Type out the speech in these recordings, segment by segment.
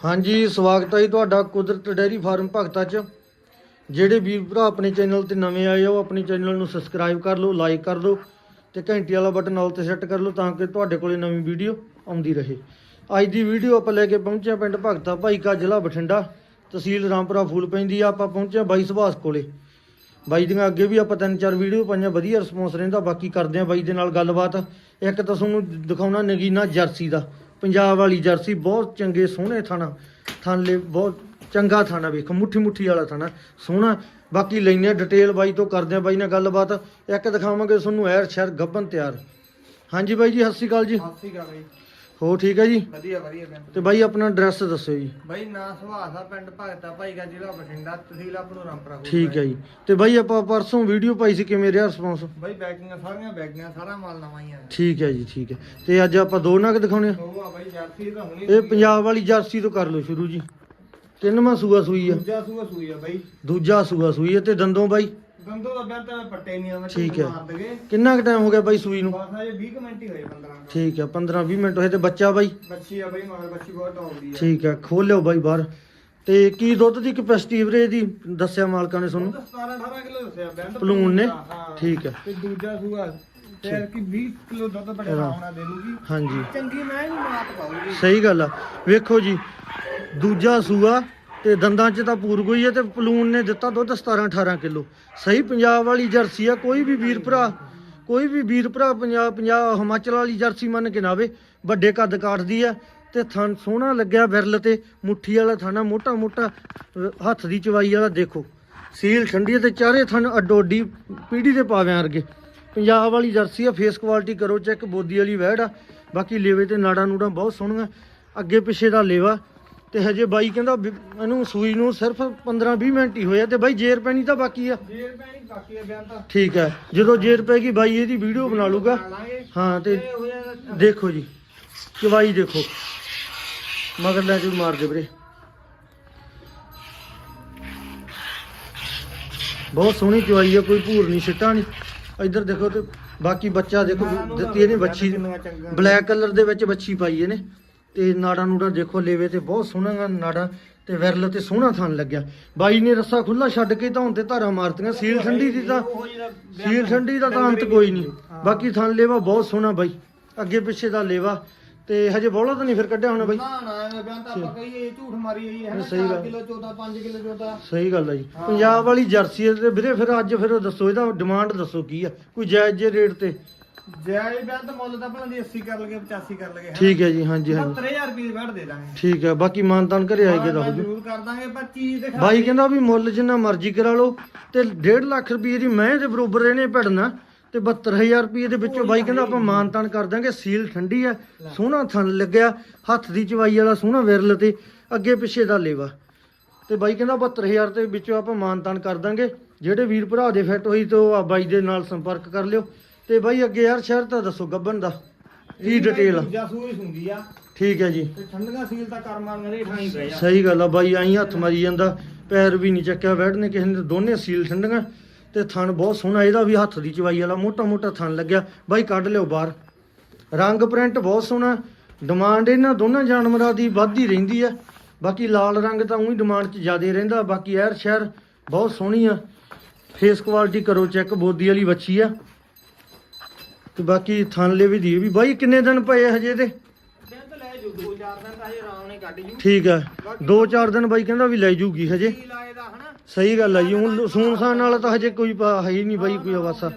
ਹਾਂਜੀ, ਸਵਾਗਤ ਹੈ ਜੀ ਤੁਹਾਡਾ ਕੁਦਰਤ ਡੈਰੀ ਫਾਰਮ ਭਗਤਾ ਚ। ਜਿਹੜੇ ਵੀਰ ਭਰਾ ਆਪਣੇ ਚੈਨਲ ਤੇ ਨਵੇਂ ਆਏ ਆ, ਉਹ ਆਪਣੇ ਚੈਨਲ ਨੂੰ ਸਬਸਕ੍ਰਾਈਬ ਕਰ ਲਓ, ਲਾਈਕ ਕਰ ਦਿਓ ਤੇ ਘੰਟੀ ਵਾਲਾ ਬਟਨ ਆਲ ਤੇ ਸੈੱਟ ਕਰ ਲਓ ਤਾਂ ਕਿ ਤੁਹਾਡੇ ਕੋਲੇ ਨਵੀਂ ਵੀਡੀਓ ਆਉਂਦੀ ਰਹੇ। ਅੱਜ ਦੀ ਵੀਡੀਓ ਆਪਾਂ ਲੈ ਕੇ ਪਹੁੰਚੇ ਹਾਂ ਪਿੰਡ ਭਗਤਾ, ਭਾਈ ਕਾ ਜ਼ਿਲ੍ਹਾ ਬਠਿੰਡਾ, ਤਹਿਸੀਲ ਰਾਮਪੁਰਾ, ਫੂਲ ਪੈਂਦੀ ਆ। ਆਪਾਂ ਪਹੁੰਚਿਆ ਬਾਈ ਸੁਭਾਸ਼ ਕੋਲੇ। ਬਾਈ ਦੀਆਂ ਅੱਗੇ ਵੀ ਆਪਾਂ ਤਿੰਨ ਚਾਰ ਵੀਡੀਓ ਪਾਈਆਂ, ਵਧੀਆ ਰਿਸਪੌਂਸ ਰਹਿੰਦਾ, ਬਾਕੀ ਕਰਦੇ ਆ ਬਾਈ ਦੇ ਨਾਲ ਗੱਲਬਾਤ। ਇੱਕ ਤਾਂ ਤੁਹਾਨੂੰ ਦਿਖਾਉਣਾ ਨਗੀਨਾ ਜਰਸੀ ਦਾ। ਪੰਜਾਬ ਵਾਲੀ ਜਰਸੀ ਬਹੁਤ ਚੰਗੇ, ਸੋਹਣੇ ਥਾਣਾ ਥਾਲੇ ਬਹੁਤ ਚੰਗਾ ਥਾਣਾ ਵੇਖੋ, ਮੁੱਠੀ ਮੁੱਠੀ ਵਾਲਾ ਥਾਣਾ, ਸੋਹਣਾ। ਬਾਕੀ ਲੈਨੇ ਡਿਟੇਲ ਬਾਈ ਤੋਂ ਕਰਦੇ ਆ ਬਾਈ ਨਾਲ ਗੱਲਬਾਤ। ਇੱਕ ਦਿਖਾਵਾਂਗੇ ਤੁਹਾਨੂੰ ਐਰ ਸ਼ਹਿਰ ਗੱਬਨ ਤਿਆਰ। ਹਾਂਜੀ ਬਾਈ ਜੀ, ਸਤਿ ਸ਼੍ਰੀ ਅਕਾਲ ਜੀ। ਸਤਿ ਸ਼੍ਰੀ ਅਕਾਲ ਬਈ। ਹੋ ਠੀਕ ਹੈ ਜੀ? ਵਧੀਆ ਵਧੀਆ ਪਿੰਡ ਤੇ ਬਾਈ ਆਪਣਾ ਐਡਰੈਸ ਦੱਸਿਓ ਜੀ। ਬਈ ਨਾਂ ਸੁਹਾਸ ਪਿੰਡ ਭਗਤਾ ਭਾਈਗਾ ਜ਼ਿਲ੍ਹਾ ਬਠਿੰਡਾ ਤਹਿਸੀਲ ਆਪਣੋ ਰਾਮਪੁਰਾ ਕੋਲ ਠੀਕ ਹੈ ਜੀ। ਤੇ ਬਾਈ ਆਪਾਂ ਪਰਸੋਂ ਵੀਡੀਓ ਪਾਈ ਸੀ ਕਿਵੇਂ ਰਿਹਾ ਰਿਸਪੌਂਸ ਬਈ ਬੈਗੀਆਂ ਸਾਰੀਆਂ ਬੈਗੀਆਂ ਸਾਰਾ ਮਾਲ ਨਵਾਂ ਹੀ ਆ। ਠੀਕ ਹੈ ਜੀ ਠੀਕ ਹੈ ਤੇ ਅੱਜ ਆਪਾਂ ਦੋ ਨਗ ਦਿਖਾਉਣੇ ਆ। ਉਹ ਆ ਬਈ ਜਰਸੀ ਤਾਂ ਹੁਣੀ ਇਹ ਪੰਜਾਬ ਵਾਲੀ ਜਰਸੀ ਤੋਂ ਕਰ ਲਓ ਸ਼ੁਰੂ ਜੀ। ਕਿੰਨਵਾਂ ਸੂਆ ਸੂਈ ਆ। ਦੂਜਾ ਸੂਆ ਸੂਈ ਆ ਬਈ। ਦੂਜਾ ਸੂਆ ਸੂਈ ਆ। ਤੇ ਦੰਦੋਂ ਬਾਈ? ਦੰਦੋ ਦਾ ਬਿਆਨ ਤਾਂ ਪੱਟੇ ਨਹੀਂ ਆਵੇਂ ਠੀਕ ਹੈ। ਮਾਰ ਦਗੇ। ਕਿੰਨਾ ਕੁ ਟਾਈਮ ਹੋ ਗਿਆ ਬਾਈ ਸੂਈ ਨੂੰ? ਬਸ ਅਜੇ 20 ਕੁ ਮਿੰਟ ਹੀ ਹੋਏ 15 ਠੀਕ ਹੈ 15 20 ਮਿੰਟ ਹੋਏ ਤੇ ਬੱਚਾ ਬਾਈ? ਬੱਚੀ ਆ ਬਈ ਮਗਰ ਬੱਚੀ ਬਹੁਤ ਆਉਂਦੀ ਆ। ਠੀਕ ਹੈ ਖੋਲ ਲਿਓ ਬਾਈ ਬਾਹਰ। ਤੇ ਕੀ ਦੁੱਧ ਦੀ ਕਪੈਸਿਟੀ ਵੀਰੇ ਦੀ ਦੱਸਿਆ ਮਾਲਕਾਂ ਨੇ ਤੁਹਾਨੂੰ। 17 18 ਕਿਲੋ ਦੱਸਿਆ ਤਾਂ ਪਲੂਣ ਨੇ। ਠੀਕ ਹੈ। ਤੇ ਦੂਜਾ ਸੂਆ ਤੇ ਕਿ 20 ਕਿਲੋ ਦੁੱਧ ਬੜੇ ਆਉਣਾ ਦੇ ਦੂਗੀ ਹਾਂਜੀ। ਚੰਗੀ ਮੈਂ ਨੂੰ ਮਾਤ ਪਾਉਗੀ ਸਹੀ ਗੱਲ ਆ। ਵੇਖੋ ਜੀ ਦੂਜਾ ਸੂਆ ਤੇ ਦੰਦਾਂ 'ਚ ਤਾਂ ਪੂਰ ਗਈ ਹੈ ਤੇ ਪਲੂਨ ਨੇ ਦਿੱਤਾ ਦੁੱਧ 17 18 ਕਿਲੋ। ਸਹੀ ਪੰਜਾਬ ਵਾਲੀ ਜਰਸੀ ਆ, ਕੋਈ ਵੀ ਵੀਰ ਭਰਾ, ਕੋਈ ਵੀ ਵੀਰ ਭਰਾ ਪੰਜਾਬ ਪੰਜਾਬ, ਹਿਮਾਚਲ ਵਾਲੀ ਜਰਸੀ ਮੰਨ ਕੇ ਨਾਵੇ ਵੱਡੇ ਕੱਦ ਕਾਟਦੀ ਆ ਤੇ ਥਣ ਸੋਹਣਾ ਲੱਗਿਆ ਵਿਰਲ ਤੇ, ਮੁੱਠੀ ਵਾਲਾ ਥਾਣਾ ਮੋਟਾ ਮੋਟਾ ਹੱਥ ਦੀ ਚਵਾਈ ਵਾਲਾ ਦੇਖੋ। ਸੀਲ ਠੰਡੀ ਆ ਤੇ ਚਾਰੇ ਥਣ ਅੱਡੋ ਅੱਡੀ ਪੀੜੀ ਦੇ ਪਾਵਿਆਂ ਵਰਗੇ। ਪੰਜਾਬ ਵਾਲੀ ਜਰਸੀ ਆ ਫੇਸ ਕੁਆਲਿਟੀ ਕਰੋ ਚੈੱਕ ਬੋਦੀ ਵਾਲੀ ਵੈੜ ਆ, ਬਾਕੀ ਲੇਵੇ ਤੇ ਨਾੜਾ ਨੂੜਾ ਬਹੁਤ ਸੋਹਣੀਆਂ, ਅੱਗੇ ਪਿੱਛੇ ਦਾ ਲੇਵਾ ਤੇ ਹਜੇ ਬਾਈ ਕਹਿੰਦਾ ਵੀ ਇਹਨੂੰ ਸੂਈ ਨੂੰ ਸਿਰਫ 15-20 ਮਿੰਟ ਹੀ ਹੋਏ ਆ ਤੇ ਬਾਈ ਜੇਰ ਪੈਣੀ ਤਾਂ ਬਾਕੀ ਆ। ਜੇਰ ਪੈਣੀ ਬਾਕੀ ਆ ਬਿਆਨ ਤਾਂ। ਠੀਕ ਹੈ ਜਦੋਂ ਜੇਰ ਪੈਗੀ ਬਾਈ ਇਹਦੀ ਵੀਡੀਓ ਬਣਾ ਲੂਗਾ। ਹਾਂ ਤੇ ਦੇਖੋ ਜੀ ਚਵਾਈ ਦੇਖੋ। ਮਗਰ ਲੈ ਕੇ ਮਾਰ ਦੇ ਵੀਰੇ। ਬਹੁਤ ਸੋਹਣੀ ਚਵਾਈ ਆ ਕੋਈ ਭੂਰ ਨਹੀਂ ਛਿੱਟਾ ਨਹੀਂ। ਇੱਧਰ ਦੇਖੋ ਤੇ ਬਾਕੀ ਬੱਚਾ ਦੇਖੋ ਦਿੱਤੀ ਇਹਨੇ ਬੱਚੀ ਬਲੈਕ ਕਲਰ ਦੇ ਵਿੱਚ ਬੱਚੀ ਪਾਈ ਇਹਨੇ। ਤੇ ਨਾੜਾ ਨੂੜਾ ਦੇਖੋ ਲੇਵੇ ਤੇ ਬਹੁਤ ਸੋਹਣਾ ਨਾੜਾ ਤੇ ਵਿਰਲ ਤੇ ਸੋਹਣਾ ਥਣ ਲੱਗਿਆ। ਬਾਈ ਨੇ ਰੱਸਾ ਖੁੱਲਾ ਛੱਡ ਕੇ ਧੌਣ ਤੇ ਧਾਰਾ ਮਾਰਤੀਆਂ। ਸੀਲ ਠੰਡੀ ਦੀ ਤਾਂ ਸੀਲ ਠੰਡੀ ਦਾ ਤਾਂ ਅੰਤ ਕੋਈ ਨਹੀਂ ਬਾਕੀ ਥਣ ਲੇਵਾ ਬਹੁਤ ਸੋਹਣਾ ਬਾਈ। ਅੱਗੇ ਪਿੱਛੇ ਦਾ ਲੇਵਾ। ਤੇ ਹਜੇ ਬੋਲਾ ਤਾਂ ਨਹੀਂ ਫਿਰ ਕੱਢਿਆ ਹੋਣਾ ਬਾਈ। ਨਾ ਨਾ ਐਵੇਂ ਬਿਆਨ ਤਾਂ ਆਪਾਂ ਕਹੀਏ ਝੂਠ ਮਾਰੀ ਜਾਈਏ ਹੈ ਸਹੀ ਗੱਲ। 4 ਕਿਲੋ 14 5 ਕਿਲੋ 14 ਸਹੀ ਗੱਲ ਹੈ ਜੀ। ਪੰਜਾਬ ਵਾਲੀ ਜਰਸੀ ਤੇ ਵੀਰੇ ਫਿਰ ਅੱਜ ਫਿਰ ਦੱਸੋ ਇਹਦਾ ਡਿਮਾਂਡ ਦੱਸੋ ਕੀ ਆ? ਕੋਈ ਜਾਇਜ਼ ਜੇ ਰੇਟ ਤੇ। ਜੈ ਬਿਆਨ ਤਾਂ ਮੁੱਲ ਤਾਂ ਭਲਾਂ ਦੀ 80 ਕਰ ਲਗੇ 85 ਕਰ ਲਗੇ ਠੀਕ ਹੈ ਜੀ ਹਾਂਜੀ ਹਾਂਜੀ। 70000 ਰੁਪਏ ਦੀ ਵੜ ਦੇ ਦਾਂਗੇ। ਠੀਕ ਹੈ ਬਾਕੀ ਮਾਨਤਾਨ ਘਰੇ ਆਏਗੇ ਹਾਂ, ਦੱਸ ਦਿਓ ਜ਼ਰੂਰ ਕਰ ਦਾਂਗੇ ਪਰ ਚੀਜ਼ ਦਿਖਾ ਬਾਈ ਕਹਿੰਦਾ ਵੀ ਮੁੱਲ ਜਿੰਨਾ ਮਰਜ਼ੀ ਕਰਾ ਲਓ ਤੇ 1.5 ਲੱਖ ਰੁਪਏ ਦੀ ਮੈਂ ਦੇ ਬਰੋਬਰ ਇਹਨੇ ਭੜਨਾ ਤੇ 72000 ਰੁਪਏ ਦੇ ਵਿੱਚੋਂ ਬਾਈ ਕਹਿੰਦਾ ਆਪਾਂ ਮਾਨਤਾਨ ਕਰ ਦਾਂਗੇ ਸੀਲ ਠੰਡੀ ਆ ਸੋਹਣਾ ਥਣ ਲੱਗਿਆ ਹੱਥ ਦੀ ਚਵਾਈ ਵਾਲਾ ਸੋਹਣਾ ਵਿਰਲ ਤੇ ਅੱਗੇ ਪਿੱਛੇ ਦਾ ਲੇਵਾ। ਤੇ ਬਾਈ ਕਹਿੰਦਾ 72000 ਤੇ ਵਿੱਚੋਂ ਆਪਾਂ ਮਾਨਤਾਨ ਕਰ ਦਾਂਗੇ ਜਿਹੜੇ ਵੀਰ ਭਰਾ ਦੇ ਫਿੱਟ ਹੋਈ ਤੇ ਆ ਬਾਈ ਦੇ ਨਾਲ ਸੰਪਰਕ ਕਰ ਲਿਓ। ਤੇ ਬਾਈ ਅੱਗੇ ਯਾਰ ਸ਼ਹਿਰ ਤਾਂ ਦੱਸੋ ਗੱਬਨ ਦਾ। ਕੀ ਡਿਟੇਲ ਹੁੰਦੀ ਆ। ਠੀਕ ਹੈ ਜੀ। ਤੇ ਠੰਡੀਆਂ ਸੀਲ ਤਾਂ ਕਰ ਮਾਰਨੇ ਠਾਈ ਪਏ ਆ। ਸਹੀ ਗੱਲ ਆ ਬਾਈ ਆਈ ਹੱਥ ਮਾਰੀ ਜਾਂਦਾ ਪੈਰ ਵੀ ਨਹੀਂ ਚੱਕਿਆ ਬੈਠ ਨੇ ਕਿਸੇ ਨੇ ਦੋਨੇ ਸੀਲ ਠੰਡੀਆਂ ਤੇ ਥਣ ਬਹੁਤ ਸੋਹਣਾ ਇਹਦਾ ਵੀ ਹੱਥ ਦੀ ਚਵਾਈ ਵਾਲਾ ਮੋਟਾ ਮੋਟਾ ਥਣ ਲੱਗਿਆ। ਬਾਈ ਕੱਢ ਲਿਓ ਬਾਹਰ। ਰੰਗ ਪ੍ਰਿੰਟ ਬਹੁਤ ਸੋਹਣਾ ਡਿਮਾਂਡ ਇਹਨਾਂ ਦੋਨਾਂ ਜਾਨਵਰਾਂ ਦੀ ਵੱਧਦੀ ਰਹਿੰਦੀ ਆ। ਬਾਕੀ ਲਾਲ ਰੰਗ ਤਾਂ ਉਹੀ ਡਿਮਾਂਡ 'ਚ ਜ਼ਿਆਦਾ ਰਹਿੰਦਾ ਬਾਕੀ ਐਰ ਸ਼ਹਿਰ ਬਹੁਤ ਸੋਹਣੀ ਆ। ਫੇਸ ਕੁਆਲਿਟੀ ਕਰੋ ਚੈੱਕ ਬੋਦੀ ਵਾਲੀ ਬੱਚੀ ਆ। ਤੇ ਬਾਕੀ ਥਣ ਲੈ ਵੀ ਦੀ ਵੀ ਬਾਈ ਕਿੰਨੇ ਦਿਨ ਪਏ ਹਜੇ ਤਾਂ? ਲੈ ਜੂ ਦੋ ਚਾਰ ਦਿਨ ਤਾਂ ਹਜੇ ਆਰਾਮ ਨਾਲ ਕੱਢ ਜੂ। ਠੀਕ ਆ। ਦੋ ਚਾਰ ਦਿਨ ਬਾਈ ਕਹਿੰਦਾ ਵੀ ਲੈ ਜੂਗੀ ਹਜੇ। ਸਹੀ ਗੱਲ ਆ ਜੀ ਹੁਣ ਸੂਨਸਾਨ ਨਾਲ ਤਾਂ ਹਜੇ ਕੋਈ ਹੈ ਹੀ ਨਹੀਂ ਬਾਈ ਕੋਈ ਆਵਾਸਾ।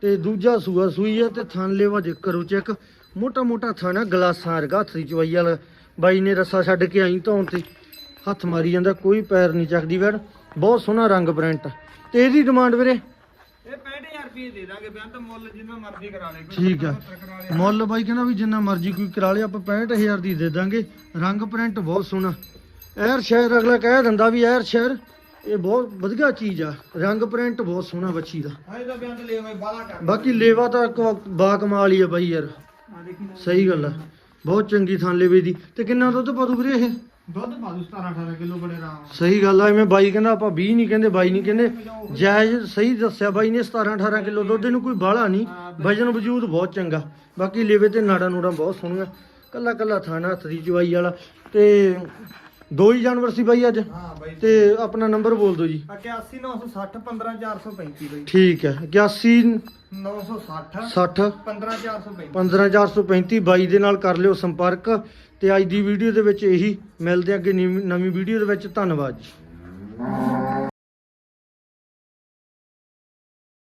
ਤੇ ਦੂਜਾ ਸੂਆ ਸੂਈ ਆ ਤੇ ਥਣ ਲੈਵਾ ਜੇ ਕਰੋ ਚੈੱਕ। ਮੋਟਾ ਮੋਟਾ ਥਾਣਾ ਗਲਾਸਾਂ ਵਰਗਾ ਹੱਥ ਚਵਾਈ ਵਾਲਾ। ਬਾਈ ਨੇ ਰੱਸਾ ਛੱਡ ਕੇ ਆਈ ਧੌਣ ਤੇ। ਹੱਥ ਮਾਰੀ ਜਾਂਦਾ ਕੋਈ ਪੈਰ ਨਹੀਂ ਚੱਕਦੀ ਵੜ। ਬਹੁਤ ਸੋਹਣਾ ਰੰਗ ਪ੍ਰਿੰਟ ਤੇ ਇਹਦੀ ਡਿਮਾਂਡ ਵੀਰੇ? ਇਹ 65000 ਰੁਪਏ ਦੇ ਦਾਂਗੇ ਬਿਆਨ ਤਾਂ ਮੁੱਲ ਜਿੰਨਾ ਮਰਜ਼ੀ ਕਰਾ ਲੈ ਠੀਕ ਆ। ਮੁੱਲ ਬਾਈ ਕਹਿੰਦਾ ਵੀ ਜਿੰਨਾ ਮਰਜ਼ੀ ਕੋਈ ਕਰਾ ਲਿਆ ਆਪਾਂ 65000 ਦੀ ਦੇ ਦਾਂਗੇ। ਰੰਗ ਪ੍ਰਿੰਟ ਬਹੁਤ ਸੋਹਣਾ। ਐਰ ਸ਼ਹਿਰ ਅਗਲਾ ਕਹਿ ਦਿੰਦਾ ਵੀ ਐਰ ਸ਼ਹਿਰ ਇਹ ਬਹੁਤ ਵਧੀਆ ਚੀਜ਼ ਆ। ਰੰਗ ਪ੍ਰਿੰਟ ਬਹੁਤ ਸੋਹਣਾ ਬੱਚੀ ਦਾ। ਲੈ ਬਾਕੀ ਲੇਵਾ ਤਾਂ ਬਾ ਕਮਾਲ ਹੀ ਆ ਬਾਈ ਯਾਰ। ਸਹੀ ਗੱਲ ਆ। ਬਹੁਤ ਚੰਗੀ ਥਾਂ ਲੇਵੇ ਦੀ। ਤੇ ਕਿੰਨਾ ਦੁੱਧ ਪਾਦੂ ਵੀਰੇ ਇਹ? ਦੁੱਧ ਪਾ ਦੂ 17 18 ਕਿਲੋ ਬੜੇ ਆਰਾਮ ਨਾਲ। ਸਹੀ ਗੱਲ ਆ ਐਵੇਂ ਬਾਈ ਕਹਿੰਦਾ ਆਪਾਂ 20 ਨਹੀਂ ਕਹਿੰਦੇ ਬਾਈ ਨਹੀਂ ਕਹਿੰਦੇ। ਜਾਇਜ਼ ਸਹੀ ਦੱਸਿਆ ਬਾਈ ਨੇ 17 18 ਕਿਲੋ ਦੁੱਧ ਇਹਨੂੰ ਕੋਈ ਬਾਹਲਾ ਨਹੀਂ। ਵਜਨ ਵਜੂਦ ਬਹੁਤ ਚੰਗਾ। ਬਾਕੀ ਲੇਵੇ ਤੇ ਨਾੜਾ ਨੂੜਾ ਬਹੁਤ ਸੋਹਣੀਆਂ। ਕੱਲਾ ਕੱਲਾ ਥਾਣਾ ਹੱਥ ਦੀ ਚਵਾਈ ਵਾਲਾ। ਤੇ ਦੋ ਹੀ ਜਾਨਵਰ ਸੀ ਬਾਈ ਅੱਜ। ਹਾਂ ਬਾਈ ਤੇ ਆਪਣਾ ਨੰਬਰ ਬੋਲ ਦਿਓ ਜੀ। 81960 15435 ਬਾਈ। ਠੀਕ ਹੈ 81 960 60 15435 15435 ਬਾਈ ਦੇ ਨਾਲ ਕਰ ਲਿਓ ਸੰਪਰਕ। ਤੇ ਅੱਜ ਦੀ ਵੀਡੀਓ ਦੇ ਵਿੱਚ ਇਹੀ ਮਿਲਦੇ ਅੱਗੇ ਨਵੀਂ ਵੀਡੀਓ ਦੇ ਵਿੱਚ। ਧੰਨਵਾਦ ਜੀ।